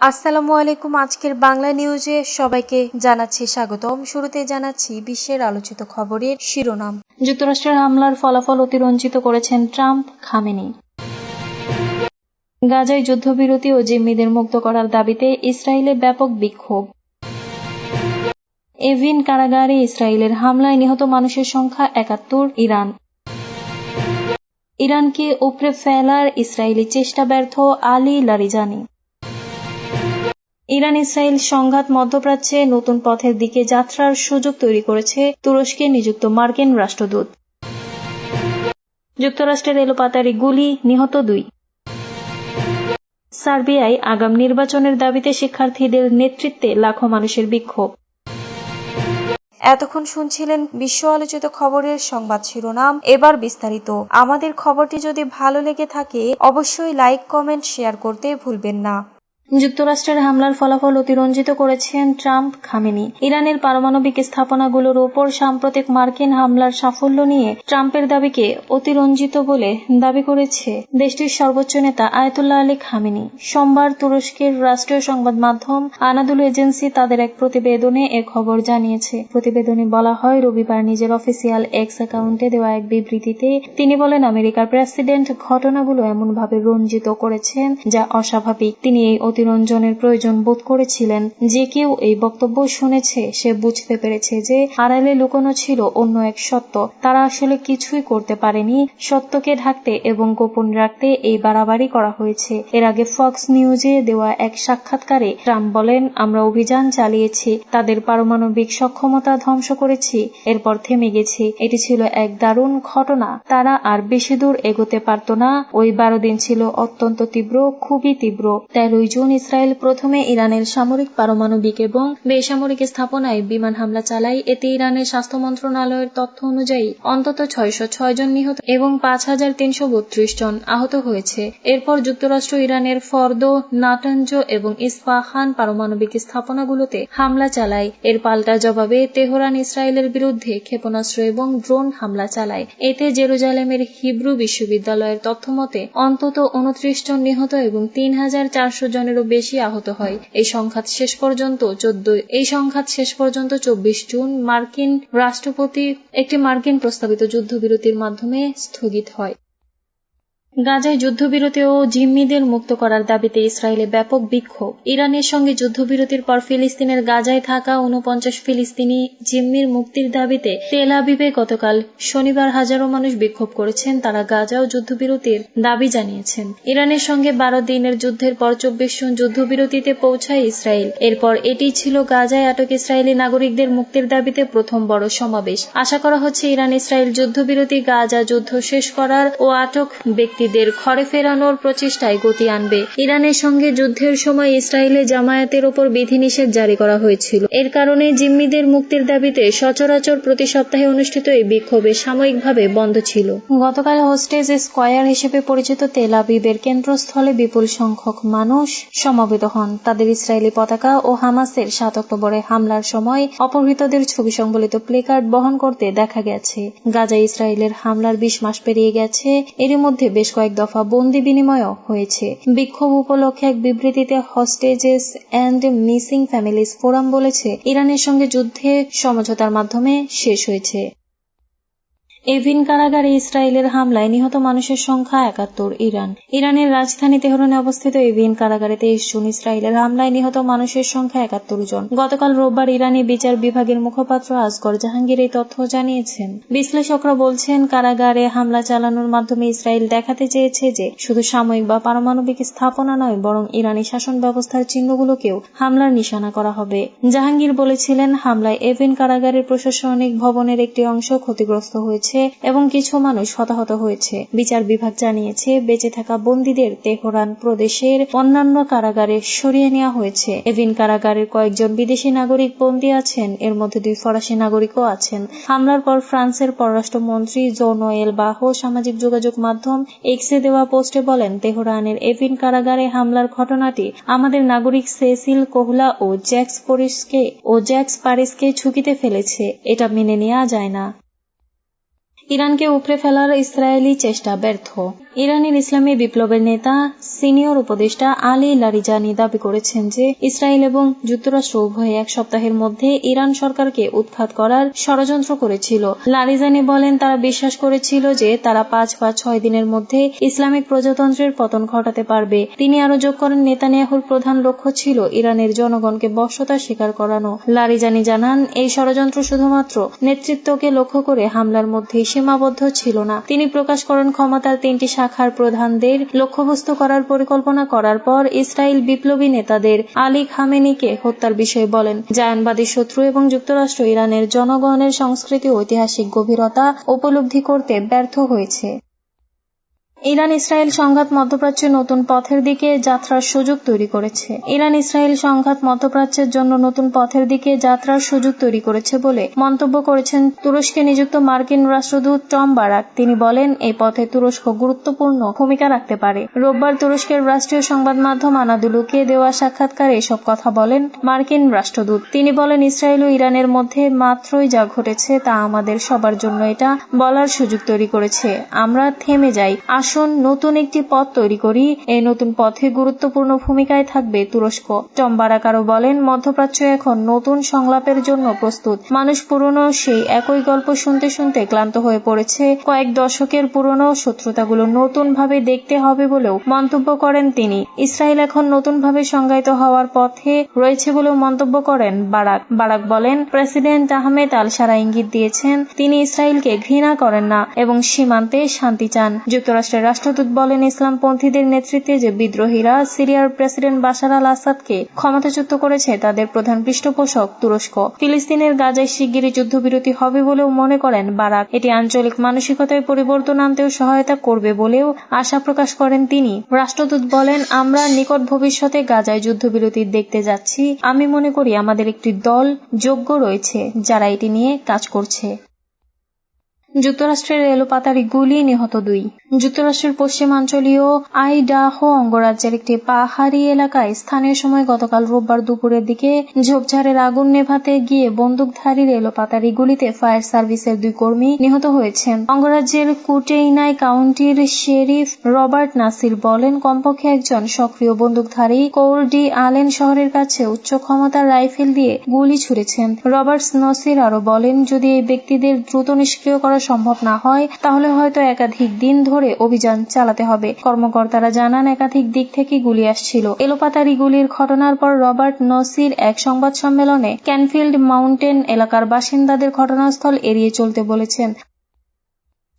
আসসালামু আলাইকুম। আজকের বাংলা নিউজে সবাইকে জানাচ্ছি স্বাগতম শুরুতে জানাচ্ছি বিশ্বের আলোচিত খবরের শিরোনাম। যুক্তরাষ্ট্রের হামলার ফলাফল অতিরঞ্জিত করেছেন ট্রাম্প, খামেনি। গাজায় যুদ্ধবিরতি ও জিম্মিদের মুক্ত করার দাবিতে ইসরায়েলে ব্যাপক বিক্ষোভ। এভিন কারাগারে ইসরায়েলের হামলায় নিহত মানুষের সংখ্যা একাত্তর, ইরান। ইরানকে উপড়ে ফেলার ইসরায়েলি চেষ্টা ব্যর্থ আলী লারিজানি। ইরান ইসরায়েল সংঘাত মধ্যপ্রাচ্যে নতুন পথের দিকে যাত্রার সুযোগ তৈরি করেছে তুরস্কে নিযুক্ত মার্কিন রাষ্ট্রদূত। যুক্তরাষ্ট্রের এলোপাতারি গুলি নিহত দুই। সার্বিয়ায় আগাম নির্বাচনের দাবিতে শিক্ষার্থীদের নেতৃত্বে লাখো মানুষের বিক্ষোভ। এতক্ষণ শুনছিলেন বিশ্ব আলোচিত খবরের সংবাদ শিরোনাম। এবার বিস্তারিত। আমাদের খবরটি যদি ভালো লেগে থাকে, অবশ্যই লাইক, কমেন্ট, শেয়ার করতে ভুলবেন না। যুক্তরাষ্ট্রের হামলার ফলাফল অতিরঞ্জিত করেছেন ট্রাম্প খামেনি। ইরানের পারমাণবিক স্থাপনাগুলোর ওপর সাম্প্রতিক মার্কিন হামলার সাফল্য নিয়ে ট্রাম্পের দাবিকে অতিরঞ্জিত বলে দাবি করেছে দেশটির সর্বোচ্চ নেতা আয়তুল্লাহ আলী খামেনি। সোমবার তুরস্কের রাষ্ট্রীয় সংবাদ মাধ্যম আনাদুল এজেন্সি তাদের এক প্রতিবেদনে এ খবর জানিয়েছে। প্রতিবেদনে বলা হয়, রবিবার নিজের অফিসিয়াল এক্স অ্যাকাউন্টে দেওয়া এক বিবৃতিতে তিনি বলেন, আমেরিকার প্রেসিডেন্ট ঘটনাগুলো এমনভাবে রঞ্জিত করেছেন যা অস্বাভাবিক। তিনি এই অতিরঞ্জনের প্রয়োজন বোধ করেছিলেন। যে কেউ এই বক্তব্য শুনেছে, সে বুঝতে পেরেছে যে আড়ালে লুকোনো ছিল অন্য এক সত্য। তারা আসলে কিছুই করতে পারেনি। সত্যকে ঢাকতে এবং গোপন রাখতে এই বাড়াবাড়ি করা হয়েছে। এর আগে ফক্স নিউজে দেওয়া এক সাক্ষাৎকারে ট্রাম্প বলেন, আমরা অভিযান চালিয়েছি। তাদের পারমাণবিক সক্ষমতা ধ্বংস করেছি। এরপর থেমে গেছি। এটি ছিল এক দারুণ ঘটনা। তারা আর বেশি দূর এগোতে পারত না। ওই বারো দিন ছিল অত্যন্ত তীব্র, খুবই তীব্র। তেরোই জুন ইসরায়েল প্রথমে ইরানের সামরিক পারমাণবিক এবং বেসামরিক স্থাপনায় বিমান হামলা চালায়। এতে ইরানের স্বাস্থ্য মন্ত্রণালয়ের তথ্য অনুযায়ী অন্তত ছয়শো ছয় জন নিহত এবং পাঁচ হাজার তিনশো বত্রিশ জন আহত হয়েছে। এরপর যুক্তরাষ্ট্র ইরানের ফর্দ নাটাঞ্জ এবং ইস্পাহান পারমাণবিক স্থাপনাগুলোতে হামলা চালায়। এর পাল্টা জবাবে তেহরান ইসরায়েলের বিরুদ্ধে ক্ষেপণাস্ত্র এবং ড্রোন হামলা চালায়। এতে জেরুজালেমের হিব্রু বিশ্ববিদ্যালয়ের তথ্যমতে অন্তত উনত্রিশ জন নিহত এবং তিন হাজার চারশো জনেরও বেশি আহত হয়। এই সংঘাত শেষ পর্যন্ত চোদ্দ এই সংঘাত শেষ পর্যন্ত চব্বিশ জুন মার্কিন রাষ্ট্রপতি একটি মার্কিন প্রস্তাবিত যুদ্ধবিরতির মাধ্যমে স্থগিত হয়। গাজায় যুদ্ধবিরতি ও জিম্মিদের মুক্ত করার দাবিতে ইসরায়েলে ব্যাপক বিক্ষোভ। ইরানের সঙ্গে যুদ্ধবিরতির পর ফিলিস্তিনের গাজায় থাকা উনপঞ্চাশ ফিলিস্তিনি জিম্মির মুক্তির দাবিতে তেল আবিবে গতকাল শনিবার হাজারো মানুষ বিক্ষোভ করেছেন। তারা গাজা ও যুদ্ধবিরতির দাবি জানিয়েছেন। ইরানের সঙ্গে বারো দিনের যুদ্ধের পর চব্বিশ জুন যুদ্ধবিরতিতে পৌঁছায় ইসরায়েল। এরপর এটি ছিল গাজায় আটক ইসরায়েলি নাগরিকদের মুক্তির দাবিতে প্রথম বড় সমাবেশ। আশা করা হচ্ছে ইরান ইসরায়েল যুদ্ধবিরতি গাজা যুদ্ধ শেষ করার ও আটক ব্যক্তি ব্যক্তিদের ঘরে ফেরানোর প্রচেষ্টায় গতি আনবে। ইরানের সঙ্গে যুদ্ধের সময় ইসরায়েলে জামায়াতের ওপর বিধিনিষেধ জারি করা হয়েছিল। এর কারণে জিম্মিদের মুক্তির দাবিতে সচরাচর প্রতি সপ্তাহে অনুষ্ঠিত এই বিক্ষোভে সাময়িকভাবে বন্ধ ছিল। গতকাল হোস্টেজ স্কয়ার হিসেবে পরিচিত তেল আবিবের কেন্দ্রস্থলে বিপুল সংখ্যক মানুষ সমবেত হন। তাদের ইসরায়েলি পতাকা ও হামাসের সাত অক্টোবরে হামলার সময় অপহৃতদের ছবি সংবলিত প্লেকার্ড বহন করতে দেখা গেছে। গাজা ইসরায়েলের হামলার বিশ মাস পেরিয়ে গেছে। এরই মধ্যে বেশ কয়েক দফা বন্দি বিনিময়ও হয়েছে। বিক্ষোভ উপলক্ষে এক বিবৃতিতে hostages and missing families forum বলেছে, ইরানের সঙ্গে যুদ্ধে সমঝোতার মাধ্যমে শেষ হয়েছে। এভিন কারাগারে ইসরায়েলের হামলায় নিহত মানুষের সংখ্যা একাত্তর, ইরান। ইরানের রাজধানী তেহরানে অবস্থিত এভিন কারাগারে তেইশ জুন ইসরায়েলের হামলায় নিহত মানুষের সংখ্যা একাত্তর জন। গতকাল রোববার ইরানি বিচার বিভাগের মুখপাত্র আসগর জাহাঙ্গীর এই তথ্য জানিয়েছেন। বিশ্লেষকরা বলছেন, কারাগারে হামলা চালানোর মাধ্যমে ইসরায়েল দেখাতে চেয়েছে যে শুধু সাময়িক বা পারমাণবিক স্থাপনা নয়, বরং ইরানি শাসন ব্যবস্থার চিহ্নগুলোকেও হামলার নিশানা করা হবে। জাহাঙ্গীর বলেছিলেন, হামলায় এভিন কারাগারের প্রশাসনিক ভবনের একটি অংশ ক্ষতিগ্রস্ত হয়েছে। এবং কিছু মানুষ হতাহত হয়েছে। বিচার বিভাগ জানিয়েছে, বেঁচে থাকা বন্দীদের তেহরান প্রদেশের অন্যান্য কারাগারে সরিয়ে নেওয়া হয়েছে। এভিন কারাগারের কয়েকজন বিদেশি নাগরিক বন্দী আছেন। এর মধ্যে দুই ফরাসি নাগরিকও আছেন। হামলার পর ফ্রান্সের পররাষ্ট্রমন্ত্রী জোনোয়েল বাহো সামাজিক যোগাযোগ মাধ্যম এক্সে দেওয়া পোস্টে বলেন, তেহরানের এভিন কারাগারে হামলার ঘটনাটি আমাদের নাগরিক সেসিল কোহলা ও জ্যাক্স পরিসকে ও জ্যাক্স পারিসকে ঝুঁকিতে ফেলেছে। এটা মেনে নেওয়া যায় না। ইরানকে উপড়ে ফেলার ইসরায়েলি চেষ্টা ব্যর্থ ইরানের ইসলামী বিপ্লবের নেতা, সিনিয়র উপদেষ্টা আলী লারিজানি দাবি করেছেন যে ইসরায়েল এবং যুক্তরাষ্ট্র উভয়ে এক সপ্তাহের মধ্যে ইরান সরকারকে উৎখাত করার ষড়যন্ত্র করেছিল। লারিজানি বলেন, তারা বিশ্বাস করেছিল যে তারা পাঁচ বা ছয় দিনের মধ্যে ইসলামিক প্রজাতন্ত্রের পতন ঘটাতে পারবে। তিনি আরও যোগ করেন, নেতানিয়াহুর প্রধান লক্ষ্য ছিল ইরানের জনগণকে বশ্যতা স্বীকার করানো। লারিজানি জানান, এই ষড়যন্ত্র শুধুমাত্র নেতৃত্বকে লক্ষ্য করে হামলার মধ্যেই সীমাবদ্ধ ছিল না। তিনি প্রকাশ করেন, ক্ষমতার তিনটি শাখার প্রধানদের লক্ষ্যবস্তু করার পরিকল্পনা করার পর ইসরায়েল বিপ্লবী নেতাদের আলী খামেনিকে হত্যার বিষয়ে বলেন। জায়ানবাদী শত্রু এবং যুক্তরাষ্ট্র ইরানের জনগণের সংস্কৃতি ঐতিহাসিক গভীরতা উপলব্ধি করতে ব্যর্থ হয়েছে। ইরান ইসরায়েল সংঘাত মধ্যপ্রাচ্যে নতুন পথের দিকে যাত্রার সুযোগ তৈরি করেছে। ইরান ইসরায়েল সংঘাত মধ্যপ্রাচ্যের জন্য নতুন পথের দিকে যাত্রার সুযোগ তৈরি করেছে বলে মন্তব্য করেছেন তুরস্কে নিযুক্ত মার্কিন রাষ্ট্রদূত টম বারাক। তিনি বলেন, এই পথে তুরস্ক গুরুত্বপূর্ণ ভূমিকা রাখতে পারে। রোববার তুরস্কের রাষ্ট্রীয় সংবাদ মাধ্যম আনাদুলুকে দেওয়া সাক্ষাৎকারে এসব কথা বলেন মার্কিন রাষ্ট্রদূত। তিনি বলেন, ইসরায়েল ও ইরানের মধ্যে মাত্রই যা ঘটেছে তা আমাদের সবার জন্য এটা বলার সুযোগ তৈরি করেছে। আমরা থেমে যাই। আসুন, নতুন একটি পথ তৈরি করি। এই নতুন পথে গুরুত্বপূর্ণ ভূমিকায় থাকবে তুরস্ক। টম বারাক বলেন, মধ্যপ্রাচ্য এখন নতুন সংলাপের জন্য প্রস্তুত। মানুষ পুরনো সেই একই গল্প শুনতে শুনতে ক্লান্ত হয়ে পড়েছে। কয়েক দশকের পুরনো শত্রুতাগুলো নতুন ভাবে দেখতে হবে বলেও মন্তব্য করেন তিনি। ইসরায়েল এখন নতুন ভাবে সংজ্ঞায়িত হওয়ার পথে রয়েছে বলেও মন্তব্য করেন বারাক। বারাক বলেন, প্রেসিডেন্ট আহমেদ আল সারা ইঙ্গিত দিয়েছেন, তিনি ইসরায়েলকে ঘৃণা করেন না এবং সীমান্তে শান্তি চান। যুক্তরাষ্ট্রের রাষ্ট্রদূত বলেন, ইসলামপন্থীদের নেতৃত্বে যে বিদ্রোহীরা সিরিয়ার প্রেসিডেন্ট বাশার আল আসাদকে ক্ষমতাচ্যুত করেছে, তাদের প্রধান পৃষ্ঠপোষক তুরস্ক। ফিলিস্তিনের গাজায় শিগগিরই যুদ্ধবিরতি হবে বলেও মনে করেন বারাক। এটি আঞ্চলিক মানসিকতায় পরিবর্তন আনতেও সহায়তা করবে বলেও আশা প্রকাশ করেন তিনি। রাষ্ট্রদূত বলেন, আমরা নিকট ভবিষ্যতে গাজায় যুদ্ধবিরতি দেখতে যাচ্ছি। আমি মনে করি আমাদের একটি দল যোগ্য রয়েছে যারা এটি নিয়ে কাজ করছে। যুক্তরাষ্ট্রের রেলপাতারি গুলি নিহত দুই। যুক্তরাষ্ট্রের পশ্চিমাঞ্চলীয় আইডাহো অঙ্গরাজ্যের একটি পাহাড়ি এলাকায় স্থানীয় সময় গতকাল রোববার দুপুরের দিকে ঝোপঝাড়ের আগুন নেভাতে গিয়ে বন্দুকধারী রেলপাতারি গুলিতে ফায়ার সার্ভিসের দুই কর্মী নিহত হয়েছেন। অঙ্গরাজ্যের কুটেইনাই কাউন্টির শেরিফ রবার্ট নাসির বলেন, কমপক্ষে একজন সক্রিয় বন্দুকধারী কোর ডি আলেন শহরের কাছে উচ্চ ক্ষমতার রাইফেল দিয়ে গুলি ছুড়েছেন। রবার্টস নসির আরও বলেন, যদি এই ব্যক্তিদের দ্রুত নিষ্ক্রিয় করা সম্ভব না হয়, তাহলে হয়তো একাধিক দিন ধরে অভিযান চালাতে হবে। কর্মকর্তারা জানান, একাধিক দিক থেকে গুলি আসছিল। এলোপাতারি গুলির ঘটনার পর রবার্ট নসির এক সংবাদ সম্মেলনে ক্যানফিল্ড মাউন্টেন এলাকার বাসিন্দাদের ঘটনাস্থল এড়িয়ে চলতে বলেছেন।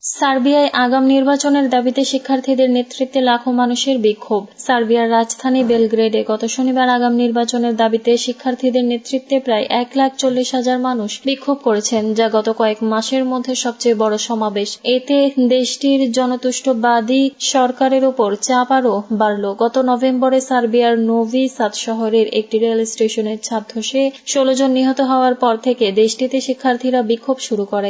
সার্বিয়ায় আগাম নির্বাচনের দাবিতে শিক্ষার্থীদের নেতৃত্বে লাখো মানুষের বিক্ষোভ। সার্বিয়ার রাজধানী বেলগ্রেডে গত শনিবার আগাম নির্বাচনের দাবিতে শিক্ষার্থীদের নেতৃত্বে প্রায় এক লাখ চল্লিশ হাজার মানুষ বিক্ষোভ করেছেন, যা গত কয়েক মাসের মধ্যে সবচেয়ে বড় সমাবেশ। এতে দেশটির জনতুষ্টবাদী সরকারের ওপর চাপ আরও বাড়ল। গত নভেম্বরে সার্বিয়ার নোভি সাদ শহরের একটি রেল স্টেশনের ছাদ ধসে ষোলো জন নিহত হওয়ার পর থেকে দেশটিতে শিক্ষার্থীরা বিক্ষোভ শুরু করে।